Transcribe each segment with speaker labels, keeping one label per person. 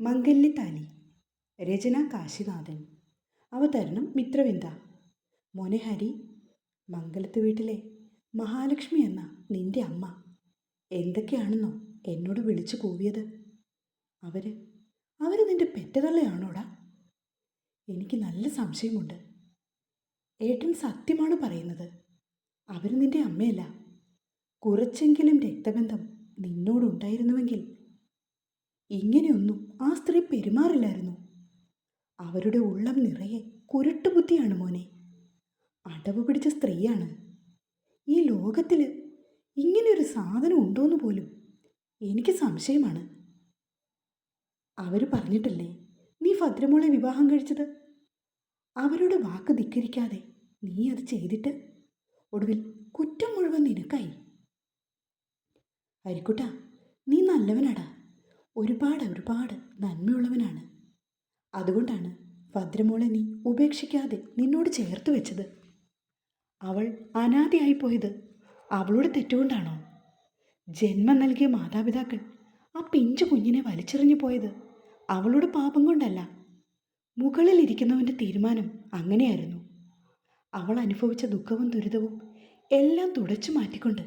Speaker 1: മംഗല്യത്താലി രചന കാശിനാഥൻ അവതരണം മിത്രവിന്ദ. മോനെഹരി മംഗലത്ത് വീട്ടിലെ മഹാലക്ഷ്മി എന്ന നിന്റെ അമ്മ എന്തൊക്കെയാണെന്നോ എന്നോട് വിളിച്ചു കൂവിയത്. അവർ അവർ നിന്റെ പെറ്റതള്ളയാണോടാ? എനിക്ക് നല്ല സംശയമുണ്ട്. ഏട്ടൻ സത്യമാണ് പറയുന്നത്. അവർ നിന്റെ അമ്മയല്ല. കുറച്ചെങ്കിലും രക്തബന്ധം നിന്നോടുണ്ടായിരുന്നുവെങ്കിൽ ഇങ്ങനെയൊന്നും ആ സ്ത്രീ പെരുമാറില്ലായിരുന്നു. അവരുടെ ഉള്ളം നിറയെ കുരുട്ടുബുദ്ധിയാണ് മോനെ. അടവ് പിടിച്ച സ്ത്രീയാണ്. ഈ ലോകത്തിൽ ഇങ്ങനെയൊരു സാധനം ഉണ്ടോയെന്ന് പോലും എനിക്ക് സംശയമാണ്. അവർ പറഞ്ഞിട്ടല്ലേ നീ ഭദ്രമോളെ വിവാഹം കഴിച്ചത്? അവരുടെ വാക്ക് ധിക്കരിക്കാതെ നീ അത് ചെയ്തിട്ട് ഒടുവിൽ കുറ്റം മുഴുവൻ നിനക്കായി. ഹരിക്കുട്ട നീ നല്ലവനാടാ. ഒരുപാട് ഒരുപാട് നന്മയുള്ളവനാണ്. അതുകൊണ്ടാണ് ഭദ്രമോളെ നീ ഉപേക്ഷിക്കാതെ നിന്നോട് ചേർത്ത് വെച്ചത്. അവൾ അനാഥയായി പോയത് അവളുടെ തെറ്റുകൊണ്ടാണോ? ജന്മം നൽകിയ മാതാപിതാക്കൾ ആ പിഞ്ചു കുഞ്ഞിനെ വലിച്ചെറിഞ്ഞു പോയത് അവളുടെ പാപം കൊണ്ടല്ല. മുകളിൽ ഇരിക്കുന്നവന്റെ തീരുമാനം അങ്ങനെയായിരുന്നു. അവൾ അനുഭവിച്ച ദുഃഖവും ദുരിതവും എല്ലാം തുടച്ചു മാറ്റിക്കൊണ്ട്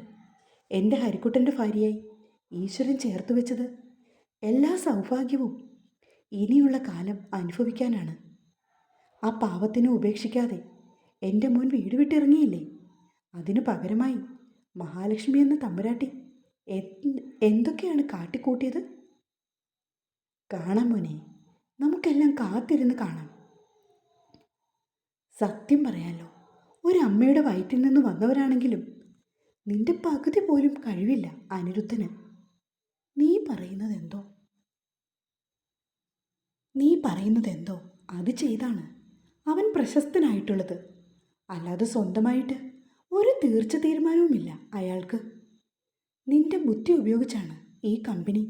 Speaker 1: എന്റെ ഹരിക്കുട്ടന്റെ ഭാര്യയായി ഈശ്വരൻ ചേർത്ത് വെച്ചത് എല്ലാ സൗഭാഗ്യവും ഇനിയുള്ള കാലം അനുഭവിക്കാനാണ്. ആ പാവത്തിനെ ഉപേക്ഷിക്കാതെ എന്റെ മോൻ വീട് വിട്ടിറങ്ങിയില്ലേ? അതിനു പകരമായി മഹാലക്ഷ്മി എന്ന തമ്പുരാട്ടി എന്ത് എന്തൊക്കെയാണ് കാട്ടിക്കൂട്ടിയത്? കാണാം മോനെ നമുക്കെല്ലാം കാത്തിരുന്ന് കാണാം. സത്യം പറയാലോ ഒരമ്മയുടെ വയറ്റിൽ നിന്ന് വന്നവരാണെങ്കിലും നിന്റെ പകുതി പോലും കഴിവില്ല അനിരുദ്ധന്. നീ പറയുന്നത് എന്തോ നീ പറയുന്നത് എന്തോ അത് ചെയ്താണ്. അവൻ പ്രശസ്തനായിട്ടുള്ളത്. അല്ലാതെ സ്വന്തമായിട്ട് ഒരു തീർച്ച തീരുമാനവുമില്ല അയാൾക്ക്. നിന്റെ ബുദ്ധി ഉപയോഗിച്ചാണ് ഈ കമ്പനി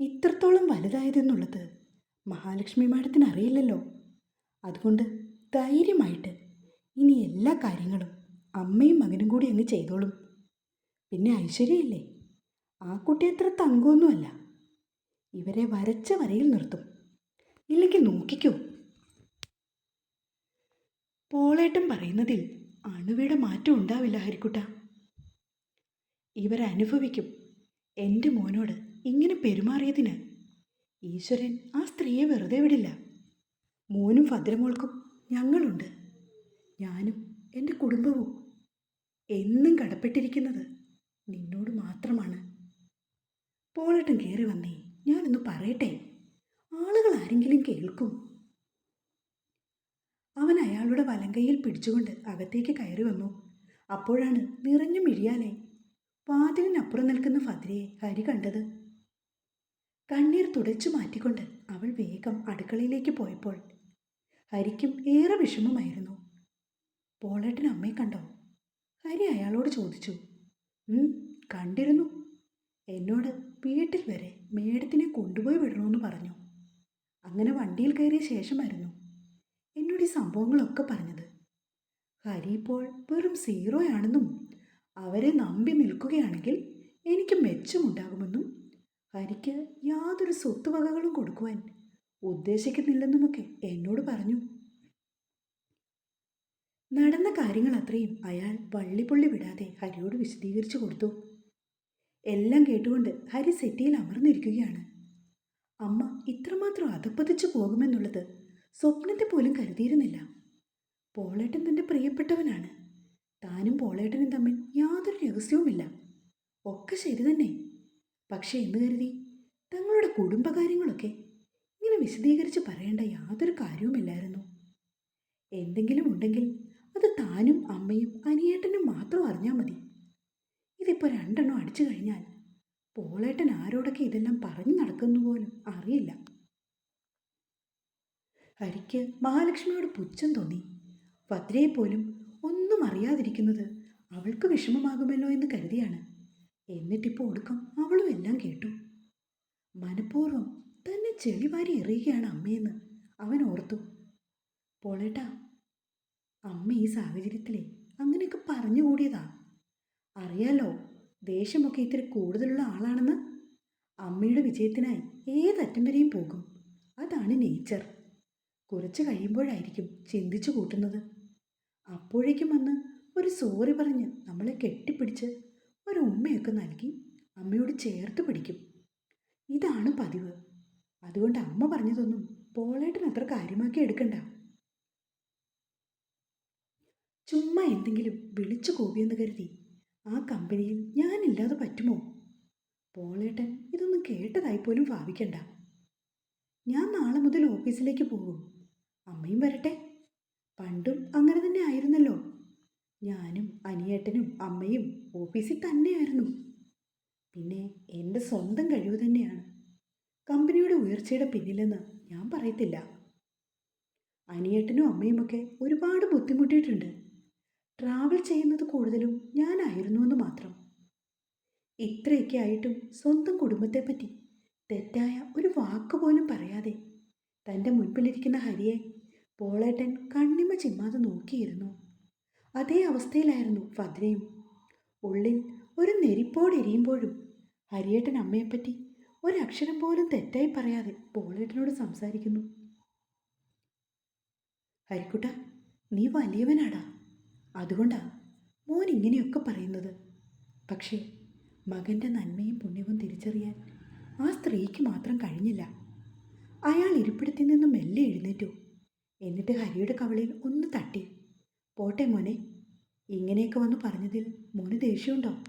Speaker 1: ഇത്രത്തോളം വലുതായതെന്നുള്ളത് മഹാലക്ഷ്മി മാഡത്തിന് അറിയില്ലല്ലോ. അതുകൊണ്ട് ധൈര്യമായിട്ട് ഇനി എല്ലാ കാര്യങ്ങളും അമ്മയും മകനും കൂടി അങ്ങ് ചെയ്തോളും. പിന്നെ ഐശ്വര്യയില്ലേ? ആ കുട്ടി അത്ര തങ്കമൊന്നുമല്ല. ഇവരെ വരച്ച വരയിൽ നിർത്തും. ഇല്ലെങ്കിൽ നോക്കിക്കോ. പോളേട്ടം പറയുന്നതിൽ അണുവയുടെ മാറ്റം ഉണ്ടാവില്ല ഹരിക്കുട്ട. ഇവരനുഭവിക്കും എന്റെ മോനോട് ഇങ്ങനെ പെരുമാറിയതിന്. ഈശ്വരൻ ആ സ്ത്രീയെ വെറുതെ വിടില്ല. മോനും ഭദ്രമോൾക്കും ഞങ്ങളുണ്ട്. ഞാനും എന്റെ കുടുംബവും എന്നും കടപ്പെട്ടിരിക്കുന്നത് നിന്നോട് മാത്രമാണ്. പോളേട്ടൻ കയറി വന്നേ. ഞാനൊന്ന് പറയട്ടെ? ആളുകൾ ആരെങ്കിലും കേൾക്കും. അവൻ അയാളുടെ വലങ്കയിൽ പിടിച്ചുകൊണ്ട് അകത്തേക്ക് കയറി വന്നു. അപ്പോഴാണ് നിറഞ്ഞു മിഴിയാലെ വാതിലിനപ്പുറം നിൽക്കുന്ന ഫതിരയെ ഹരി കണ്ടത്. കണ്ണീർ തുടച്ചു മാറ്റിക്കൊണ്ട് അവൾ വേഗം അടുക്കളയിലേക്ക് പോയപ്പോൾ ഹരിക്കും ഏറെ വിഷമമായിരുന്നു. പോളേട്ടൻ അമ്മയെ കണ്ടോ? ഹരി അയാളോട് ചോദിച്ചു. "ഉം, കണ്ടിരുന്നു. എന്നോട് വീട്ടിൽ വരെ മേഡത്തിനെ കൊണ്ടുപോയി വിടണമെന്ന് പറഞ്ഞു. അങ്ങനെ വണ്ടിയിൽ കയറിയ ശേഷമായിരുന്നു എന്നോട് ഈ സംഭവങ്ങളൊക്കെ പറഞ്ഞത്. ഹരി ഇപ്പോൾ വെറും സീറോയാണെന്നും അവരെ നമ്പി നിൽക്കുകയാണെങ്കിൽ എനിക്ക് മെച്ചമുണ്ടാകുമെന്നും ഹരിക്ക് യാതൊരു സ്വത്തുവകകളും കൊടുക്കുവാൻ ഉദ്ദേശിക്കുന്നില്ലെന്നുമൊക്കെ എന്നോട് പറഞ്ഞു. നടന്ന കാര്യങ്ങൾ അത്രയും അയാൾ വള്ളിപ്പൊള്ളി വിടാതെ ഹരിയോട് വിശദീകരിച്ചു കൊടുത്തു. എല്ലാം കേട്ടുകൊണ്ട് ഹരി സെറ്റിയിൽ അമർന്നിരിക്കുകയാണ്. അമ്മ ഇത്രമാത്രം അതപ്പതിച്ചു പോകുമെന്നുള്ളത് സ്വപ്നത്തെ പോലും കരുതിയിരുന്നില്ല. പോളേട്ടൻ തന്റെ പ്രിയപ്പെട്ടവനാണ്. താനും പോളേട്ടനും തമ്മിൽ യാതൊരു രഹസ്യവുമില്ല. ഒക്കെ ശരി തന്നെ. പക്ഷേ എന്ന് കരുതി തങ്ങളുടെ കുടുംബകാര്യങ്ങളൊക്കെ ഇങ്ങനെ വിശദീകരിച്ച് പറയേണ്ട യാതൊരു കാര്യവുമില്ലായിരുന്നു. എന്തെങ്കിലും ഉണ്ടെങ്കിൽ അത് താനും അമ്മയും അനിയേട്ടനും മാത്രം അറിഞ്ഞാൽ മതി. ഇതിപ്പോൾ രണ്ടെണ്ണം അടിച്ചു കഴിഞ്ഞാൽ പോളേട്ടൻ ആരോടൊക്കെ ഇതെല്ലാം പറഞ്ഞു നടക്കുന്നു പോലും അറിയില്ല. ഹരിക്ക് മഹാലക്ഷ്മിയോട് പുച്ഛം തോന്നി. ഭദ്രയെ പോലും ഒന്നും അറിയാതിരിക്കുന്നത് അവൾക്ക് വിഷമമാകുമല്ലോ എന്ന് കരുതിയാണ്. എന്നിട്ടിപ്പോൾ ഒടുക്കം അവളും എല്ലാം കേട്ടു. മനഃപൂർവം തന്നെ ചെളിവാരി എറിയുകയാണ് അമ്മയെന്ന് അവൻ ഓർത്തു. പോളേട്ടാ അമ്മ ഈ സാഹചര്യത്തിലെ അങ്ങനെയൊക്കെ പറഞ്ഞുകൂടിയതാ അറിയാലോ ദേഷ്യമൊക്കെ ഇത്തിരി കൂടുതലുള്ള ആളാണെന്ന്? അമ്മയുടെ വിജയത്തിനായി ഏതറ്റം വരെയും പോകും. അതാണ് നേച്ചർ കുറച്ച് കഴിയുമ്പോഴായിരിക്കും ചിന്തിച്ചു കൂട്ടുന്നത്. അപ്പോഴേക്കും വന്ന് ഒരു സോറി പറഞ്ഞ് നമ്മളെ കെട്ടിപ്പിടിച്ച് ഒരു ഉമ്മയൊക്കെ നൽകി അമ്മയോട് ചേർത്ത് പിടിക്കും. ഇതാണ് പതിവ്. അതുകൊണ്ട് അമ്മ പറഞ്ഞതൊന്നും പോളേട്ടൻ അത്ര കാര്യമാക്കി എടുക്കണ്ട. ചുമ്മാ എന്തെങ്കിലും വിളിച്ചു കൂവിയെന്ന് കരുതി ആ കമ്പനിയിൽ ഞാനില്ലാതെ പറ്റുമോ? പോളേട്ടൻ ഇതൊന്നും കേട്ടതായി പോലും ഭാവിക്കണ്ട. ഞാൻ നാളെ മുതൽ ഓഫീസിലേക്ക് പോകും. അമ്മയും വരട്ടെ. പണ്ടും അങ്ങനെ തന്നെ ആയിരുന്നല്ലോ. ഞാനും അനിയേട്ടനും അമ്മയും ഓഫീസിൽ തന്നെയായിരുന്നു. പിന്നെ എന്റെ സ്വന്തം കഴിവ് തന്നെയാണ്. കമ്പനിയുടെ ഉയർച്ചയുടെ പിന്നിലെന്ന് ഞാൻ പറയത്തില്ല. അനിയേട്ടനും അമ്മയുമൊക്കെ ഒരുപാട് ബുദ്ധിമുട്ടിയിട്ടുണ്ട്. ട്രാവൽ ചെയ്യുന്നത് കൂടുതലും ഞാനായിരുന്നു എന്ന് മാത്രം. ഇത്രയൊക്കെ ആയിട്ടും സ്വന്തം കുടുംബത്തെപ്പറ്റി തെറ്റായ ഒരു വാക്ക് പോലും പറയാതെ തന്റെ മുൻപിലിരിക്കുന്ന ഹരിയെ പോളേട്ടൻ കണ്ണിമ ചിമ്മാതെ നോക്കിയിരുന്നു. അതേ അവസ്ഥയിലായിരുന്നു ഭദ്രയും. ഉള്ളിൽ ഒരു നെരിപ്പോടെരിയുമ്പോഴും ഹരിയേട്ടൻ അമ്മയെപ്പറ്റി ഒരക്ഷരം പോലും തെറ്റായി പറയാതെ പോളേട്ടനോട് സംസാരിക്കുന്നു. ഹരിക്കുട്ട നീ വലിയവനാടാ. അതുകൊണ്ടാ മോൻ ഇങ്ങനെയൊക്കെ പറയുന്നത്. പക്ഷേ മകന്റെ നന്മയും പുണ്യവും തിരിച്ചറിയാൻ ആ സ്ത്രീക്ക് മാത്രം കഴിഞ്ഞില്ല. അയാൾ ഇരിപ്പിടത്തിൽ നിന്ന് മെല്ലെ എഴുന്നേറ്റു. എന്നിട്ട് ഹരിയുടെ കവളിൽ ഒന്ന് തട്ടി. പോട്ടെ മോനെ ഇങ്ങനെയൊക്കെ വന്ന് പറഞ്ഞതിൽ മോന് ദേഷ്യമുണ്ടോ?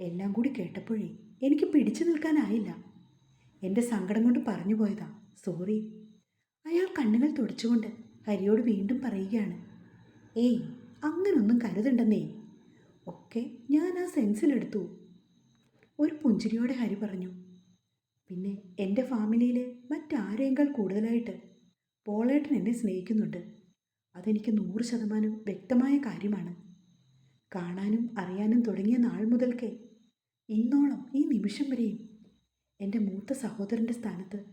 Speaker 1: എല്ലാം കൂടി കേട്ടപ്പോഴേ എനിക്ക് പിടിച്ചു നിൽക്കാനായില്ല. എന്റെ സങ്കടം കൊണ്ട് പറഞ്ഞു പോയതാ. സോറി. അയാൾ കണ്ണുകൾ തുടച്ചുകൊണ്ട് ഹരിയോട് വീണ്ടും പറയുകയാണ്. ഏയ് അങ്ങനൊന്നും കരുതണ്ടെന്നേ. ഒക്കെ ഞാൻ ആ സെൻസിലെടുത്തു ഒരു പുഞ്ചിരിയോടെ ഹരി പറഞ്ഞു പിന്നെ എന്റെ ഫാമിലിയിലെ മറ്റാരേക്കാൾ കൂടുതലായിട്ട് പോളേട്ടൻ എന്നെ സ്നേഹിക്കുന്നുണ്ട്. അതെനിക്ക് നൂറ് ശതമാനം വ്യക്തമായ കാര്യമാണ്. കാണാനും അറിയാനും തുടങ്ങിയ നാൾ മുതൽക്കേ ഇന്നോളം ഈ നിമിഷം വരെയും എന്റെ മൂത്ത സഹോദരന്റെ സ്ഥാനത്ത്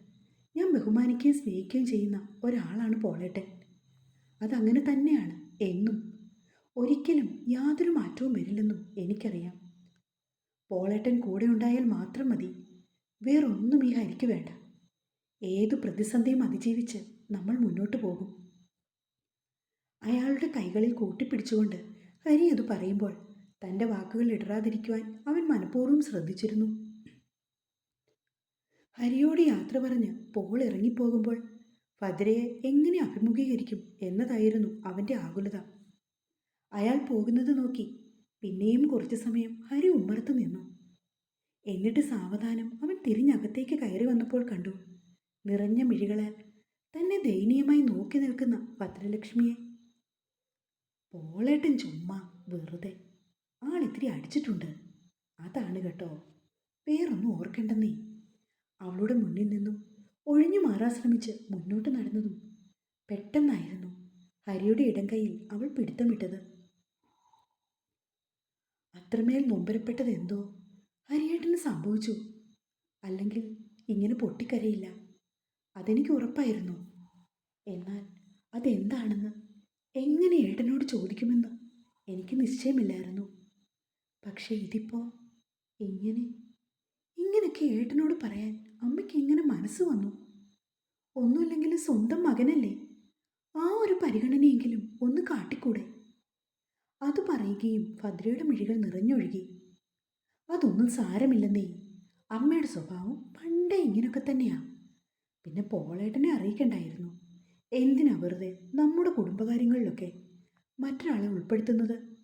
Speaker 1: ഞാൻ ബഹുമാനിക്കുകയും സ്നേഹിക്കുകയും ചെയ്യുന്ന ഒരാളാണ് പോളേട്ടൻ. അതങ്ങനെ തന്നെയാണ് എന്നും ഒരിക്കലും യാതൊരു മാറ്റവും വരില്ലെന്നും എനിക്കറിയാം. പോളേട്ടൻ കൂടെ ഉണ്ടായാൽ മാത്രം മതി. വേറൊന്നും ഈ ഹരിക്ക് വേണ്ട. ഏതു പ്രതിസന്ധിയും അതിജീവിച്ച് നമ്മൾ മുന്നോട്ട് പോകും. അയാളുടെ കൈകളിൽ കൂട്ടിപ്പിടിച്ചുകൊണ്ട് ഹരി അത് പറയുമ്പോൾ തന്റെ വാക്കുകൾ ഇടറാതിരിക്കുവാൻ അവൻ മനഃപൂർവം ശ്രദ്ധിച്ചിരുന്നു. ഹരിയോട് യാത്ര പറഞ്ഞ് പോൾ ഇറങ്ങിപ്പോകുമ്പോൾ ഭദ്രയെ എങ്ങനെ അഭിമുഖീകരിക്കും എന്നതായിരുന്നു അവന്റെ ആകുലത. അയാൾ പോകുന്നത് നോക്കി. പിന്നെയും കുറച്ചു സമയം ഹരി ഉമ്മറത്ത് നിന്നു. എന്നിട്ട് സാവധാനം അവൻ തിരിഞ്ഞകത്തേക്ക് കയറി വന്നപ്പോൾ കണ്ടു. നിറഞ്ഞ മിഴികളാൽ തന്നെ ദയനീയമായി നോക്കി നിൽക്കുന്ന ഭദ്രലക്ഷ്മിയെ. പോളേട്ടൻ ചുമ്മാ വെറുതെ. ആളിത്തിരി അടിച്ചിട്ടുണ്ട്. അതാണ് കേട്ടോ. വേറൊന്നും ഓർക്കണ്ടെന്നേ. അവളുടെ മുന്നിൽ നിന്നും ഒഴിഞ്ഞു മാറാൻ ശ്രമിച്ച് മുന്നോട്ട് നടന്നതും പെട്ടെന്നായിരുന്നു. ഹരിയുടെ ഇടം കൈയിൽ അവൾ പിടുത്തമിട്ടത്. അത്രമേൽ നൊമ്പരപ്പെട്ടത് എന്തോ? ഹരിയേട്ടന് സംഭവിച്ചു. അല്ലെങ്കിൽ ഇങ്ങനെ പൊട്ടിക്കരയില്ല. അതെനിക്ക് ഉറപ്പായിരുന്നു. എന്നാൽ അതെന്താണെന്ന്? എങ്ങനെ ഏട്ടനോട് ചോദിക്കുമെന്ന് എനിക്ക് നിശ്ചയമില്ലായിരുന്നു. പക്ഷേ ഇതിപ്പോൾ ഇങ്ങനെ ഇങ്ങനെയൊക്കെ ഏട്ടനോട് പറയാൻ അമ്മയ്ക്ക് എങ്ങനെ മനസ്സ് വന്നു? ഒന്നുമില്ലെങ്കിലും സ്വന്തം മകനല്ലേ? ആ ഒരു പരിഗണനയെങ്കിലും ഒന്ന് കാട്ടിക്കൂടെ? അത് പറയുകയും ഭദ്രയുടെ മിഴികൾ നിറഞ്ഞൊഴുകി. അതൊന്നും സാരമില്ലെന്നേ. അമ്മയുടെ സ്വഭാവം പണ്ടേ ഇങ്ങനൊക്കെ തന്നെയാ. പിന്നെ പോളേട്ടനെ അറിയിക്കണ്ടായിരുന്നു. എന്തിനാ വെറുതെ നമ്മുടെ കുടുംബകാര്യങ്ങളിലൊക്കെ മറ്റൊരാളെ ഉൾപ്പെടുത്തുന്നത്?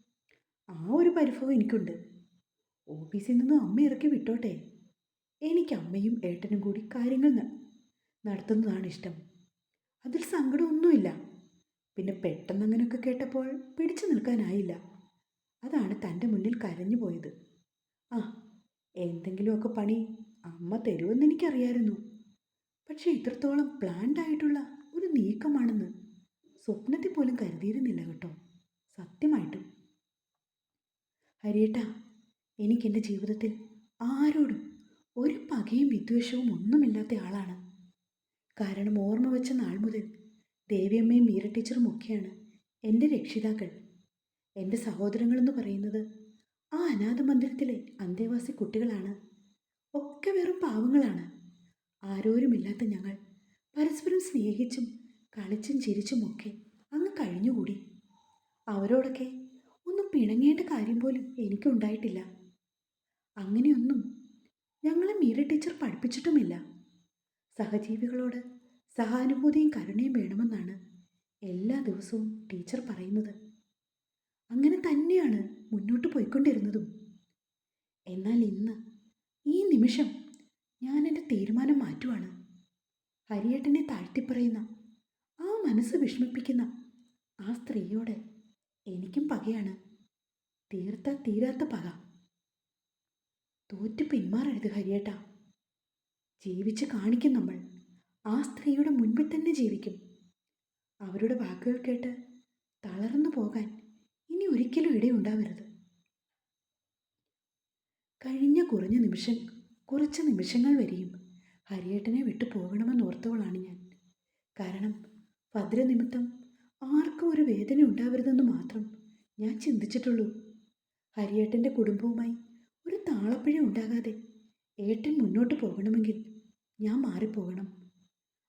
Speaker 1: ആ ഒരു പരിഭവം എനിക്കുണ്ട്. ഓഫീസിൽ നിന്നും അമ്മ ഇറക്കി വിട്ടോട്ടെ. എനിക്ക് അമ്മയും ഏട്ടനും കൂടി കാര്യങ്ങൾ നടത്തുന്നതാണ് ഇഷ്ടം. അതിൽ സങ്കടമൊന്നുമില്ല. പിന്നെ പെട്ടെന്ന് അങ്ങനെയൊക്കെ കേട്ടപ്പോൾ പിടിച്ചു നിൽക്കാനായില്ല. അതാണ് തന്റെ മുന്നിൽ കരഞ്ഞു പോയത്. ആ എന്തെങ്കിലുമൊക്കെ പണി അമ്മ തരുമെന്ന് എനിക്കറിയായിരുന്നു. പക്ഷേ ഇത്രത്തോളം പ്ലാൻഡ് ആയിട്ടുള്ള ഒരു നീക്കമാണെന്ന് സ്വപ്നത്തിൽ പോലും കരുതിയിരുന്നില്ല കേട്ടോ. സത്യമായിട്ടും. ഹരിയേട്ടാ എനിക്കെന്റെ ജീവിതത്തിൽ ആരോടും ഒരു പകയും വിദ്വേഷവും ഒന്നുമില്ലാത്ത ആളാണ്. കാരണം ഓർമ്മ വെച്ച നാൾ മുതൽ ദേവിയമ്മയും മീര ടീച്ചറും ഒക്കെയാണ് എന്റെ രക്ഷിതാക്കൾ. എന്റെ സഹോദരങ്ങളെന്ന് പറയുന്നത് ആ അനാഥ മന്ദിരത്തിലെ അന്തേവാസി കുട്ടികളാണ്. ഒക്കെ വെറും പാവങ്ങളാണ്. ആരോരുമില്ലാത്ത ഞങ്ങൾ പരസ്പരം സ്നേഹിച്ചും കളിച്ചും ചിരിച്ചും ചിരിച്ചുമൊക്കെ അങ്ങ് കഴിഞ്ഞുകൂടി. അവരോടൊക്കെ ഒന്നും പിണങ്ങേണ്ട കാര്യം പോലും എനിക്കുണ്ടായിട്ടില്ല. അങ്ങനെയൊന്നും ഞങ്ങളെ മീര ടീച്ചർ പഠിപ്പിച്ചിട്ടുമില്ല. സഹജീവികളോട് സഹാനുഭൂതിയും കരുണയും വേണമെന്നാണ് എല്ലാ ദിവസവും ടീച്ചർ പറയുന്നത്. അങ്ങനെ തന്നെയാണ് മുന്നോട്ട് പോയിക്കൊണ്ടിരുന്നതും. എന്നാൽ ഇന്ന് ഈ നിമിഷം ഞാൻ എന്റെ തീരുമാനം മാറ്റുവാണ്. ഹരിയേട്ടനെ താഴ്ത്തിപ്പറയുന്ന ആ മനസ്സ് വിഷമിപ്പിക്കുന്ന ആ സ്ത്രീയോട് എനിക്കും പകയാണ്. തീർത്ത തീരാത്ത പക. തോറ്റു പിന്മാറരുത് ഹരിയേട്ട. ജീവിച്ച് കാണിക്കും നമ്മൾ. ആ സ്ത്രീയുടെ മുൻപിൽ തന്നെ ജീവിക്കും. അവരുടെ വാക്കുകൾ കേട്ട് തളർന്നു പോകാൻ ഇനി ഒരിക്കലും ഇടയുണ്ടാവരുത്. കഴിഞ്ഞ കുറഞ്ഞ നിമിഷം കുറച്ച് നിമിഷങ്ങൾ വരെയും ഹരിയേട്ടനെ വിട്ടു പോകണമെന്ന് ഓർത്തവളാണ് ഞാൻ. കാരണം ഭദ്ര നിമിത്തം ആർക്കും ഒരു വേദന ഉണ്ടാവരുതെന്ന് മാത്രം ഞാൻ ചിന്തിച്ചിട്ടുള്ളൂ. ഹരിയേട്ടന്റെ കുടുംബവുമായി ഒരു താളപ്പിഴ ഉണ്ടാകാതെ ഏട്ടൻ മുന്നോട്ട് പോകണമെങ്കിൽ ഞാൻ മാറിപ്പോകണം.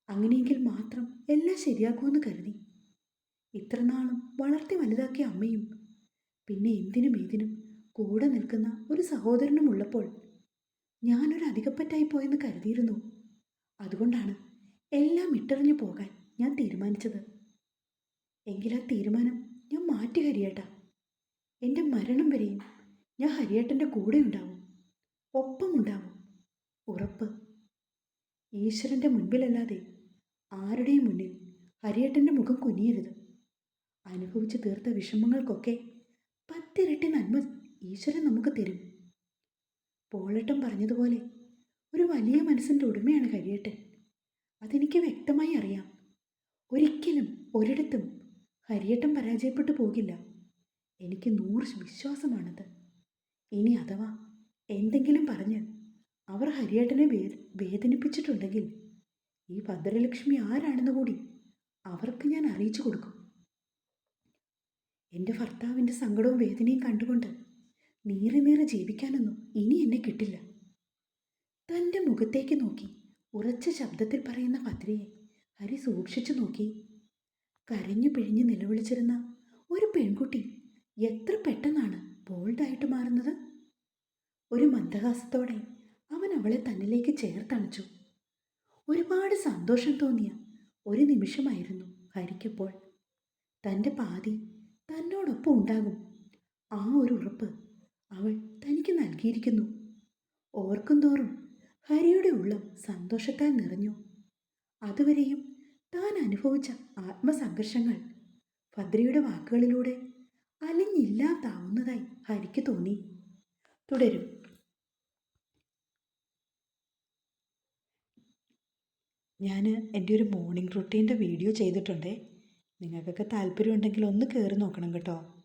Speaker 1: അങ്ങനെയെങ്കിൽ മാത്രം എല്ലാം ശരിയാക്കുമെന്ന് കരുതി. ഇത്രനാളും വളർത്തി വലുതാക്കിയ അമ്മയും പിന്നെ എന്തിനും ഏതിനും കൂടെ നിൽക്കുന്ന ഒരു സഹോദരനും ഉള്ളപ്പോൾ ഞാനൊരു അധികപ്പറ്റായി പോയെന്ന് കരുതിയിരുന്നു. അതുകൊണ്ടാണ് എല്ലാം ഇട്ടെറിഞ്ഞു പോകാൻ ഞാൻ തീരുമാനിച്ചത്. എങ്കിലാ തീരുമാനം ഞാൻ മാറ്റി ഹരിയേട്ട. എന്റെ മരണം വരെയും ഞാൻ ഹരിയേട്ടന്റെ കൂടെ ഉണ്ടാവും ഒപ്പമുണ്ടാവും. ഉറപ്പ്. ഈശ്വരന്റെ മുൻപിലല്ലാതെ ആരുടെയും മുന്നിൽ ഹരിയേട്ടന്റെ മുഖം കുനിയരുത്? അനുഭവിച്ച് തീർത്ത വിഷമങ്ങൾക്കൊക്കെ പത്തിരട്ടി നന്മ ഈശ്വരൻ നമുക്ക് തരും. പോളട്ടം പറഞ്ഞതുപോലെ ഒരു വലിയ മനസ്സിന്റെ ഉടമയാണ് ഹരിയേട്ടൻ. അതെനിക്ക് വ്യക്തമായി അറിയാം. ഒരിക്കലും ഒരിടത്തും ഹരിയേട്ടൻ പരാജയപ്പെട്ടു പോകില്ല. എനിക്ക് നൂറ് വിശ്വാസമാണത്. ഇനി അഥവാ എന്തെങ്കിലും പറഞ്ഞ് അവർ ഹരിയേട്ടനെ വേദനിപ്പിച്ചിട്ടുണ്ടെങ്കിൽ ഈ ഭദ്രലക്ഷ്മി ആരാണെന്ന് കൂടി അവർക്ക് ഞാൻ അറിയിച്ചു കൊടുക്കും. എന്റെ ഭർത്താവിന്റെ സങ്കടവും വേദനയും കണ്ടുകൊണ്ട് നീറി നീറി ജീവിക്കാനൊന്നും ഇനി എന്നെ കിട്ടില്ല. തന്റെ മുഖത്തേക്ക് നോക്കി ഉറച്ച ശബ്ദത്തിൽ പറയുന്ന ഭദ്രയെ ഹരി സൂക്ഷിച്ചു നോക്കി. കരഞ്ഞു പിഴിഞ്ഞ് നിലവിളിച്ചിരുന്ന ഒരു പെൺകുട്ടി എത്ര പെട്ടെന്നാണ് ബോൾഡായിട്ട് മാറുന്നത്? ഒരു മന്ദഹാസത്തോടെ അവൻ അവളെ തന്നിലേക്ക് ചേർത്തണച്ചു. ഒരുപാട് സന്തോഷം തോന്നിയ ഒരു നിമിഷമായിരുന്നു ഹരിക്കപ്പോൾ. തന്റെ പാതി തന്നോടൊപ്പം ഉണ്ടാകും. ആ ഒരു ഉറപ്പ് അവൾ തനിക്ക് നൽകിയിരിക്കുന്നു. ഓർക്കും തോറും ഹരിയുടെ ഉള്ളം സന്തോഷത്താൽ നിറഞ്ഞു. അതുവരെയും താൻ അനുഭവിച്ച ആത്മസംഘർഷങ്ങൾ ഭദ്രയുടെ വാക്കുകളിലൂടെ അലിഞ്ഞില്ലാതാവുന്നതായി ഹരിക്ക് തോന്നി. തുടരും. ഞാൻ എന്റെ ഒരു മോർണിംഗ് റുട്ടീന്റെ വീഡിയോ ചെയ്തിട്ടുണ്ടേ. നിങ്ങൾക്കൊക്കെ താല്പര്യമുണ്ടെങ്കിൽ ഒന്ന് കയറി നോക്കണം കേട്ടോ.